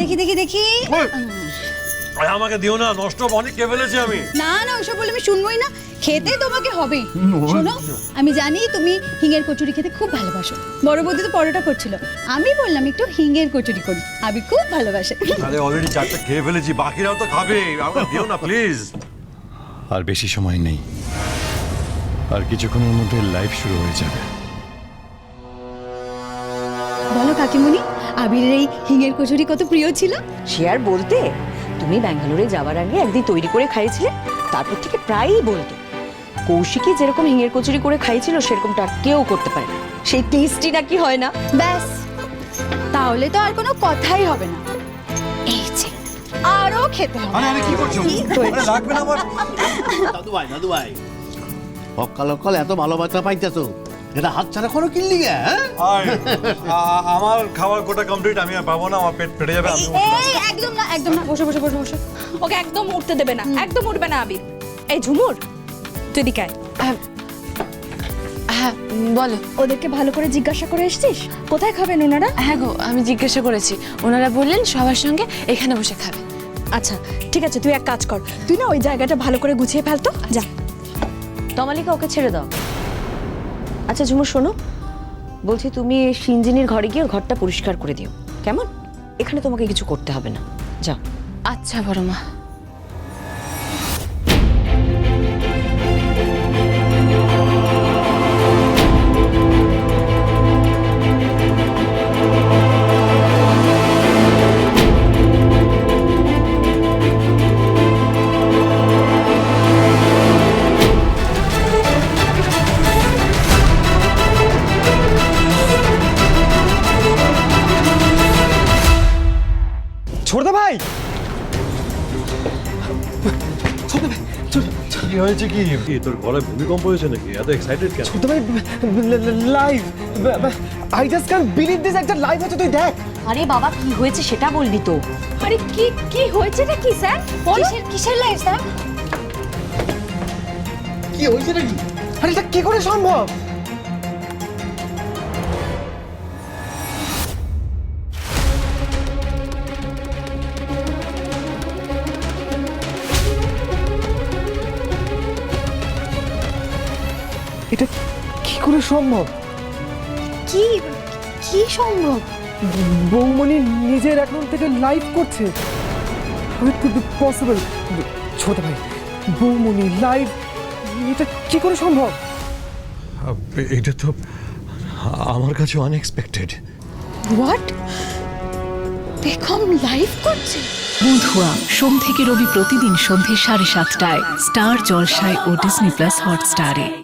দেখি দেখি আরে আমাকে দিও না নষ্ট অনেক খেয়ে ফেলেছি আমি। না না ওসব বলে আমি শুনবোই না। খেতে তোমাকে হবে। শোনো আমি জানি তুমি হিঙের কচুরি খেতে খুব ভালোবাসো। বড় বৌদি তো পরোটা করছিল। আমি বললাম একটু হিঙের কচুরি করি। আমি খুব ভালোবাসে। আরে অলরেডি চারটা খেয়ে ফেলেছি বাকিরাও তো খাবে। আমাকে দিও না প্লিজ আর বেশি সময় নেই। আর কিছুক্ষণের মধ্যে লাইভ শুরু হয়ে যাবে। বলো কাকিমণি আবিরের এই হিঙের কচুরি কত প্রিয় ছিল? সে আর বলতে তুমি ব্যাঙ্গালোরে যাওয়ার আগে একদিন তৈরি করে খাইয়েছিলে তারপর থেকে প্রায়ই বলতো কৌশিকী যেরকম হিঙের কচুরি করে খাইছিল সেরকমটা কেউ করতে পারে না। সেই টেস্টি নাকি হয় না? ব্যাস তাহলে তো আর কোনো কথাই হবে না। এই যে আরও খেতে হবে। আরে আরে কি করছ? লাগবে না দাদু ভাই দাদু ভাই অকাল অকাল এত ভালোবাসা পাইতেছো। এটা হাত ছাড়া করো কিনলি গে হ্যাঁ? আর, আ- আমার খাবার গোটা কমপ্লিট আমি আর পাবো না আমার পেট ফেটে যাবে আমি এই একদম না একদম না বসে বসে বসে বসে। ওকে একদম উঠতে দেবে না একদম উঠবে না আবির। এই ঝুমুর তুই এদিকে আয়। হ্যাঁ বলো। ওদেরকে ভালো করে জিজ্ঞাসা করে এসেছিস? কোথায় খাবেন ওনারা? হ্যাঁ গো আমি জিজ্ঞাসা করেছি। ওনারা বললেন সবার সঙ্গে এখানে বসে খাবে। আচ্ছা ঠিক আছে তুই এক কাজ কর। তুই না ওই জায়গাটা ভালো করে গুছিয়ে ফেলতো যা। তমালিকা ওকে ছেড়ে দাও। আচ্ছা ঝুমুর শোনো। বলছি তুমি সিঞ্জিনির ঘরে গিয়ে ঘরটা পরিষ্কার করে দিও। কেমন? এখানে তোমাকে কিছু করতে হবে না। যাও। আচ্ছা বড় মা ছোটদা ভাই! কি হয়েছে কি? কি তোর গলায় ভূমিকম্প হয়েছে নাকি? এত এক্সাইটেড কেন? ছোটদা ভাই live I just can believe this একটা লাইভ হচ্ছে তুই দেখ। আরে বাবা কি হয়েছে সেটা বলবি তো। আরে কি কি হয়েছে রে কি স্যার কিসের কিসের লাইফ স্যার? কি হয়েছে নাকি? আরে এটা কি করে সম্ভব? এটা কি করে সম্ভব? কি কি সম্ভব? বৌমণি নিজের অ্যাকাউন্ট থেকে লাইভ করছে। পসিবল ছোট ভাই বৌমণি লাইভ এটা কি করে সম্ভব? এটা তো আমার কাছে আনএক্সপেক্টেড হোয়াট বেকম লাইভ করছে? বন্ধুয়া সোম থেকে রবি প্রতিদিন সন্ধে সাড়ে সাতটায় স্টার জলসায় ও ডিসনি প্লাস হটস্টারে।